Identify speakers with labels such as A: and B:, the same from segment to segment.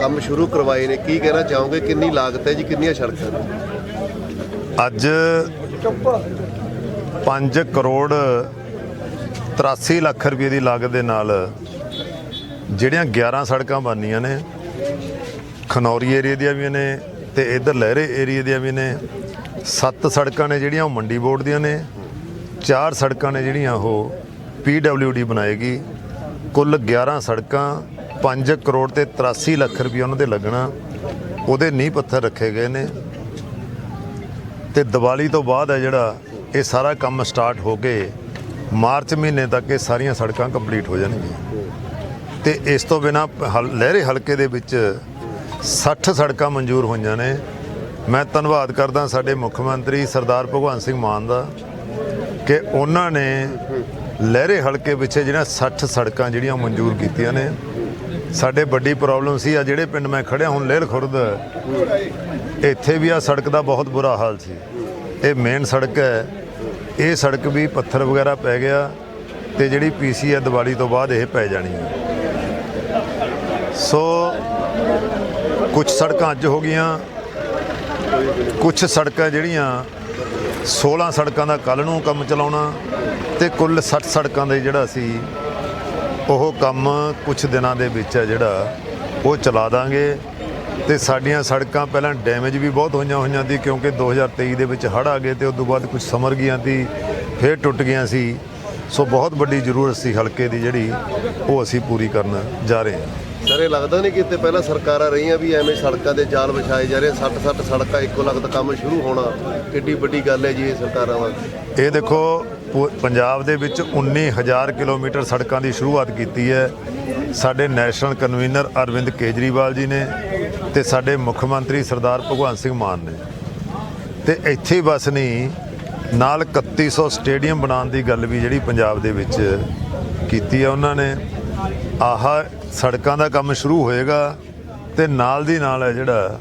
A: ਕੰਮ ਸ਼ੁਰੂ ਕਰਵਾਏ ਨੇ, ਕੀ ਕਹਿਣਾ ਚਾਹੋਗੇ? ਕਿੰਨੀ ਲਾਗਤ ਹੈ ਜੀ? ਕਿੰਨੀਆਂ ਸੜਕਾਂ ਨੇ?
B: ਅੱਜ 5 ਕਰੋੜ 83 ਲੱਖ ਰੁਪਏ ਦੀ ਲਾਗਤ ਦੇ ਨਾਲ ਜਿਹੜੀਆਂ 11 ਸੜਕਾਂ ਬਣਨੀਆਂ ਨੇ, ਖਨੌਰੀ ਏਰੀਆ ਦੀਆਂ ਵੀ ਨੇ ਤੇ ਇਧਰ ਲਹਿਰੇ ਏਰੀਆ ਦੀਆਂ ਵੀ ਨੇ, ਸੱਤ ਸੜਕਾਂ ਨੇ ਜਿਹੜੀਆਂ ਉਹ ਮੰਡੀ ਬੋਰਡ ਦੀਆਂ ਨੇ, ਚਾਰ ਸੜਕਾਂ ਨੇ ਜਿਹੜੀਆਂ ਉਹ ਪੀਡਬਲਯੂਡੀ ਬਣਾਏਗੀ, ਕੁੱਲ 11 ਸੜਕਾਂ 5 ਕਰੋੜ ਤੇ 83 ਲੱਖ ਰੁਪਏ ਉਹਨਾਂ ਦੇ ਲੱਗਣਾ, ਉਹਦੇ ਨੀਂਹ ਪੱਥਰ ਰੱਖੇ ਗਏ ਨੇ। ਤੇ ਦੀਵਾਲੀ ਤੋਂ ਬਾਅਦ ਹੈ ਜਿਹੜਾ ਇਹ ਸਾਰਾ ਕੰਮ ਸਟਾਰਟ ਹੋ ਕੇ ਮਾਰਚ ਮਹੀਨੇ ਤੱਕ ਇਹ ਸਾਰੀਆਂ ਸੜਕਾਂ ਕੰਪਲੀਟ ਹੋ ਜਾਣਗੀਆਂ। ਤੇ ਇਸ ਤੋਂ ਬਿਨਾ ਲਹਿਰੇ ਹਲਕੇ ਦੇ ਵਿੱਚ 60 ਸੜਕਾਂ ਮਨਜ਼ੂਰ ਹੋਈਆਂ ਨੇ। ਮੈਂ ਧੰਨਵਾਦ ਕਰਦਾ ਸਾਡੇ ਮੁੱਖ ਮੰਤਰੀ ਸਰਦਾਰ ਭਗਵੰਤ ਸਿੰਘ ਮਾਨ ਦਾ ਕਿ ਉਹਨਾਂ ਨੇ ਲਹਿਰੇ ਹਲਕੇ ਵਿੱਚ ਜਿਹੜਾ 60 ਸੜਕਾਂ ਜਿਹੜੀਆਂ ਮਨਜ਼ੂਰ ਕੀਤੀਆਂ ਨੇ। ਸਾਡੇ ਵੱਡੀ ਪ੍ਰੋਬਲਮ ਸੀ, ਆ ਜਿਹੜੇ ਪਿੰਡ ਮੈਂ ਖੜਿਆ ਹੁਣ ਲੇਲ ਖੁਰਦ, ਇੱਥੇ ਵੀ ਆ ਸੜਕ ਦਾ ਬਹੁਤ ਬੁਰਾ ਹਾਲ ਸੀ। ਇਹ ਮੇਨ ਸੜਕ ਹੈ। ਇਹ ਸੜਕ ਵੀ ਪੱਥਰ ਵਗੈਰਾ ਪੈ ਗਿਆ ਤੇ ਜਿਹੜੀ ਪੀਸੀ ਹੈ ਦੀਵਾਲੀ ਤੋਂ ਬਾਅਦ ਇਹ ਪੈ ਜਾਣੀ ਹੈ। ਸੋ ਕੁਝ ਸੜਕਾਂ ਅੱਜ ਹੋ ਗਈਆਂ। ਕੁਝ ਸੜਕਾਂ ਜਿਹੜੀਆਂ 16 ਸੜਕਾਂ ਦਾ ਕੱਲ ਨੂੰ ਕੰਮ ਚਲਾਉਣਾ ਤੇ ਕੁੱਲ 60 ਸੜਕਾਂ ਦੇ ਜਿਹੜਾ ਸੀ ਉਹ ਕੰਮ ਕੁਝ ਦਿਨਾਂ ਦੇ ਵਿੱਚ ਹੈ ਜਿਹੜਾ, ਉਹ ਚਲਾ ਦਾਂਗੇ। ਤੇ ਸਾਡੀਆਂ ਸੜਕਾਂ ਪਹਿਲਾਂ ਡੈਮੇਜ ਵੀ ਬਹੁਤ ਹੋਈਆਂ ਹੋਈਆਂ ਸੀ, ਕਿਉਂਕਿ 2023 ਦੇ ਵਿੱਚ ਹੜ੍ਹ ਆ ਗਏ ਤੇ ਉਸ ਤੋਂ ਬਾਅਦ ਕੁਝ ਸਮਰ ਗਈਆਂ ਸੀ, ਫਿਰ ਟੁੱਟ ਗਈਆਂ ਸੀ। ਸੋ ਬਹੁਤ ਵੱਡੀ ਜ਼ਰੂਰਤ ਸੀ ਹਲਕੇ ਦੀ ਜਿਹੜੀ, ਉਹ ਅਸੀਂ ਪੂਰੀ ਕਰਨ ਜਾ ਰਹੇ ਹਾਂ।
A: ਸਰ, ਇਹ ਲੱਗਦਾ ਨਹੀਂ ਕਿ ਇੱਥੇ ਪਹਿਲਾਂ ਸਰਕਾਰਾਂ ਰਹੀਆਂ ਵੀ ਐਵੇਂ ਸੜਕਾਂ ਦੇ ਜਾਲ ਵਿਛਾਏ ਜਾ ਰਹੇ 60 60 ਸੜਕਾਂ, ਇੱਕੋ ਲਗਤ ਕੰਮ ਸ਼ੁਰੂ ਹੋਣਾ। ਕਿੱਡੀ ਵੱਡੀ ਗੱਲ ਹੈ ਜੀ ਇਹ ਸਰਕਾਰਾਂ ਵਾਸਤੇ
B: ਇਹ ਦੇਖੋ, ਪੂ- ਪੰਜਾਬ ਦੇ ਵਿੱਚ 19000 ਕਿਲੋਮੀਟਰ ਸੜਕਾਂ ਦੀ ਸ਼ੁਰੂਆਤ ਕੀਤੀ ਹੈ। ਸਾਡੇ ਨੈਸ਼ਨਲ ਕਨਵੀਨਰ ਅਰਵਿੰਦ ਕੇਜਰੀਵਾਲ ਜੀ ਨੇ ਤੇ ਸਾਡੇ ਮੁੱਖ ਮੰਤਰੀ ਸਰਦਾਰ ਭਗਵੰਤ ਸਿੰਘ ਮਾਨ ਨੇ। ਤੇ ਇੱਥੇ ਬਸ ਨਹੀਂ, ਨਾਲ 3100 ਸਟੇਡੀਅਮ ਬਣਾਉਣ ਦੀ ਗੱਲ ਵੀ ਜਿਹੜੀ ਪੰਜਾਬ ਦੇ ਵਿੱਚ ਕੀਤੀ ਹੈ ਉਹਨਾਂ ਨੇ। ਆਹ ਸੜਕਾਂ ਦਾ ਕੰਮ ਸ਼ੁਰੂ ਹੋਏਗਾ ਤੇ ਨਾਲ ਦੀ ਨਾਲ ਹੈ ਜਿਹੜਾ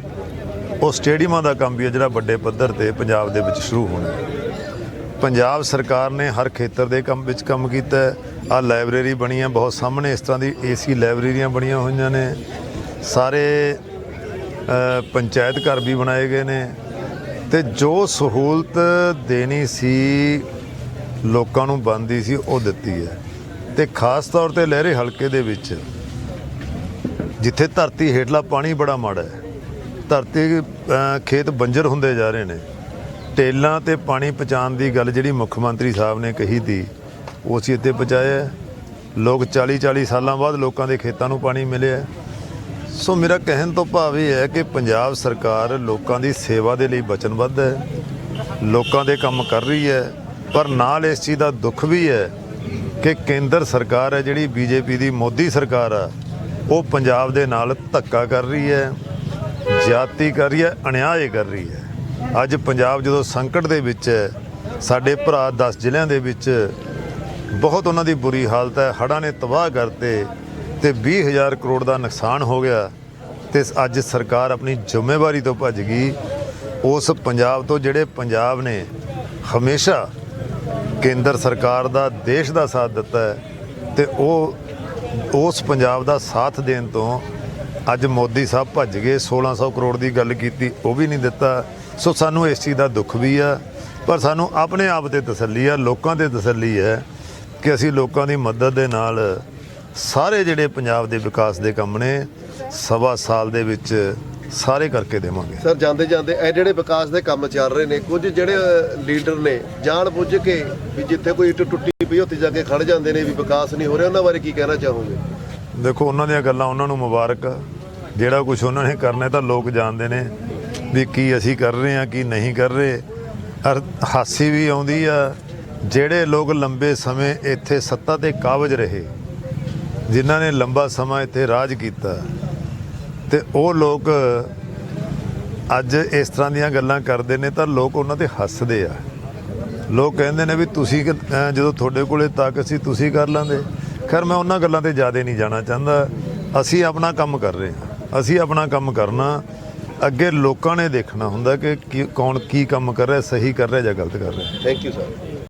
B: ਉਹ ਸਟੇਡੀਅਮਾਂ ਦਾ ਕੰਮ ਵੀ ਹੈ, ਜਿਹੜਾ ਵੱਡੇ ਪੱਧਰ ਤੇ ਪੰਜਾਬ ਦੇ ਵਿੱਚ ਸ਼ੁਰੂ ਹੋਣਾ ਪੰਜਾਬ ਸਰਕਾਰ ਨੇ ਹਰ ਖੇਤਰ ਦੇ ਕੰਮ ਵਿੱਚ ਕੰਮ ਕੀਤਾ ਆ ਲਾਇਬ੍ਰੇਰੀ ਬਣੀ ਹੈ, ਬਹੁਤ ਸਾਹਮਣੇ ਇਸ ਤਰ੍ਹਾਂ ਦੀ ਏਸੀ ਲਾਇਬ੍ਰੇਰੀਆਂ ਬਣੀਆਂ ਹੋਈਆਂ ਨੇ। ਸਾਰੇ ਪੰਚਾਇਤ ਘਰ ਵੀ ਬਣਾਏ ਗਏ ਨੇ। ਤੇ ਜੋ ਸਹੂਲਤ ਦੇਣੀ ਸੀ, ਲੋਕਾਂ ਨੂੰ ਬੰਦੀ ਸੀ, ਉਹ ਦਿੱਤੀ ਹੈ। ਤੇ ਖਾਸ ਤੌਰ ਤੇ ਲਹਿਰੇ ਹਲਕੇ ਦੇ ਵਿੱਚ, ਜਿੱਥੇ ਧਰਤੀ ਹੇਠਲਾ ਪਾਣੀ ਬੜਾ ਮਾੜਾ ਹੈ। ਧਰਤੀ ਖੇਤ ਬੰਜਰ ਹੁੰਦੇ ਜਾ ਰਹੇ ਨੇ। ਟੇਲਾਂ ਤੇ ਪਾਣੀ ਪਹੁੰਚਾਉਣ ਦੀ ਗੱਲ ਜਿਹੜੀ ਮੁੱਖ ਮੰਤਰੀ ਸਾਹਿਬ ਨੇ ਕਹੀ ਤੀ ਉਹ ਅਸੀਂ ਇੱਥੇ ਪਹੁੰਚਾਇਆ ਲੋਕ 40 40 ਸਾਲਾਂ ਬਾਅਦ ਲੋਕਾਂ ਦੇ ਖੇਤਾਂ ਨੂੰ ਪਾਣੀ ਮਿਲਿਆ ਸੋ ਮੇਰਾ ਕਹਿਣ ਤੋਂ ਭਾਵ ਇਹ ਹੈ ਕਿ ਪੰਜਾਬ ਸਰਕਾਰ ਲੋਕਾਂ ਦੀ ਸੇਵਾ ਦੇ ਲਈ ਵਚਨਬੱਧ ਹੈ। ਲੋਕਾਂ ਦੇ ਕੰਮ ਕਰ ਰਹੀ ਹੈ, ਪਰ ਨਾਲ ਇਸ ਚੀਜ਼ ਦਾ ਦੁੱਖ ਵੀ ਹੈ ਕਿ ਕੇਂਦਰ ਸਰਕਾਰ ਹੈ ਜਿਹੜੀ ਬੀਜੇਪੀ ਦੀ, ਮੋਦੀ ਸਰਕਾਰ ਆ, ਉਹ ਪੰਜਾਬ ਦੇ ਨਾਲ ਧੱਕਾ ਕਰ ਰਹੀ ਹੈ, ਜਾਤੀ ਕਰ ਰਹੀ ਹੈ ਅਨਿਆਏ ਕਰ ਰਹੀ ਹੈ। ਅੱਜ ਪੰਜਾਬ ਜਦੋਂ ਸੰਕਟ ਦੇ ਵਿੱਚ ਹੈ, ਸਾਡੇ ਭਰਾ 10 ਜ਼ਿਲ੍ਹਿਆਂ ਦੇ ਵਿੱਚ ਬਹੁਤ ਉਹਨਾਂ ਦੀ ਬੁਰੀ ਹਾਲਤ ਹੈ, ਹੜ੍ਹਾਂ ਨੇ ਤਬਾਹ ਕਰਤੇ ਤੇ 20000 ਕਰੋੜ ਦਾ ਨੁਕਸਾਨ ਹੋ ਗਿਆ ਤੇ ਅੱਜ ਸਰਕਾਰ ਆਪਣੀ ਜ਼ਿੰਮੇਵਾਰੀ ਤੋਂ ਭੱਜ ਗਈ। ਉਸ ਪੰਜਾਬ ਤੋਂ ਜਿਹੜੇ ਪੰਜਾਬ ਨੇ ਹਮੇਸ਼ਾ ਕੇਂਦਰ ਸਰਕਾਰ ਦਾ, ਦੇਸ਼ ਦਾ ਸਾਥ ਦਿੱਤਾ ਹੈ ਤੇ ਉਹ, ਉਸ ਪੰਜਾਬ ਦਾ ਸਾਥ ਦੇਣ ਤੋਂ ਅੱਜ ਮੋਦੀ ਸਾਹਿਬ ਭੱਜ ਗਏ 1600 ਕਰੋੜ ਦੀ ਗੱਲ ਕੀਤੀ, ਉਹ ਵੀ ਨਹੀਂ ਦਿੱਤਾ। ਸੋ ਸਾਨੂੰ ਇਸ ਚੀਜ਼ ਦਾ ਦੁੱਖ ਵੀ ਆ, ਪਰ ਸਾਨੂੰ ਆਪਣੇ ਆਪ ਤੇ ਤਸੱਲੀ ਆ, ਲੋਕਾਂ ਤੇ ਤਸੱਲੀ ਹੈ ਕਿ ਅਸੀਂ ਲੋਕਾਂ ਦੀ ਮਦਦ ਦੇ ਨਾਲ ਸਾਰੇ ਜਿਹੜੇ ਪੰਜਾਬ ਦੇ ਵਿਕਾਸ ਦੇ ਕੰਮ ਨੇ, ਸਵਾ ਸਾਲ ਦੇ ਵਿੱਚ ਸਾਰੇ ਕਰਕੇ ਦੇਵਾਂਗੇ।
A: ਸਰ ਜਾਂਦੇ ਜਾਂਦੇ ਇਹ ਜਿਹੜੇ ਵਿਕਾਸ ਦੇ ਕੰਮ ਚੱਲ ਰਹੇ ਨੇ ਕੁਝ ਜਿਹੜੇ ਲੀਡਰ ਨੇ ਜਾਣ ਬੁੱਝ ਕੇ ਵੀ ਜਿੱਥੇ ਕੋਈ ਇੱਟ ਟੁੱਟੀ ਪਈ ਉੱਥੇ ਜਾ ਕੇ ਖੜ ਜਾਂਦੇ ਨੇ ਵੀ ਵਿਕਾਸ ਨਹੀਂ ਹੋ ਰਿਹਾ ਉਹਨਾਂ ਬਾਰੇ ਕੀ ਕਹਿਣਾ ਚਾਹੋਗੇ?
B: ਦੇਖੋ ਉਹਨਾਂ ਦੀਆਂ ਗੱਲਾਂ ਉਹਨਾਂ ਨੂੰ ਮੁਬਾਰਕ। ਜਿਹੜਾ ਕੁਝ ਉਹਨਾਂ ਨੇ ਕਰਨਾ ਤਾਂ ਲੋਕ ਜਾਣਦੇ ਨੇ ਵੀ ਕੀ ਅਸੀਂ ਕਰ ਰਹੇ ਹਾਂ ਕੀ ਨਹੀਂ ਕਰ ਰਹੇ। ਅਰ ਹਾਸੀ ਵੀ ਆਉਂਦੀ ਆ ਜਿਹੜੇ ਲੋਕ ਲੰਬੇ ਸਮੇਂ ਇੱਥੇ ਸੱਤਾ ਤੇ ਕਾਬਜ ਰਹੇ ਜਿਨ੍ਹਾਂ ਨੇ ਲੰਬਾ ਸਮਾਂ ਇੱਥੇ ਰਾਜ ਕੀਤਾ ਤੇ ਉਹ ਲੋਕ, ਅੱਜ ਇਸ ਤਰ੍ਹਾਂ ਦੀਆਂ ਗੱਲਾਂ ਕਰਦੇ ਨੇ ਤਾਂ ਲੋਕ ਉਹਨਾਂ ਤੇ ਹੱਸਦੇ ਆ। ਲੋਕ ਕਹਿੰਦੇ ਨੇ ਵੀ ਤੁਸੀਂ ਕਿ- ਜਦੋਂ ਤੁਹਾਡੇ ਕੋਲੇ ਤਾਕਤ ਸੀ ਤੁਸੀਂ ਕਰ ਲੈਂਦੇ ਖੈਰ, ਮੈਂ ਉਹਨਾਂ ਗੱਲਾਂ ਤੇ ਜ਼ਿਆਦਾ ਨਹੀਂ ਜਾਣਾ ਚਾਹੁੰਦਾ। ਅਸੀਂ ਆਪਣਾ ਕੰਮ ਕਰ ਰਹੇ ਹਾਂ। ਅਸੀਂ ਆਪਣਾ ਕੰਮ ਕਰਨਾ, ਅੱਗੇ ਲੋਕਾਂ ਨੇ ਦੇਖਣਾ ਹੁੰਦਾ ਕਿ ਕੀ- ਕੌਣ ਕੀ ਕੰਮ ਕਰ ਰਿਹਾ, ਸਹੀ ਕਰ ਰਿਹਾ ਜਾਂ ਗਲਤ ਕਰ ਰਿਹਾ।
A: Thank you sir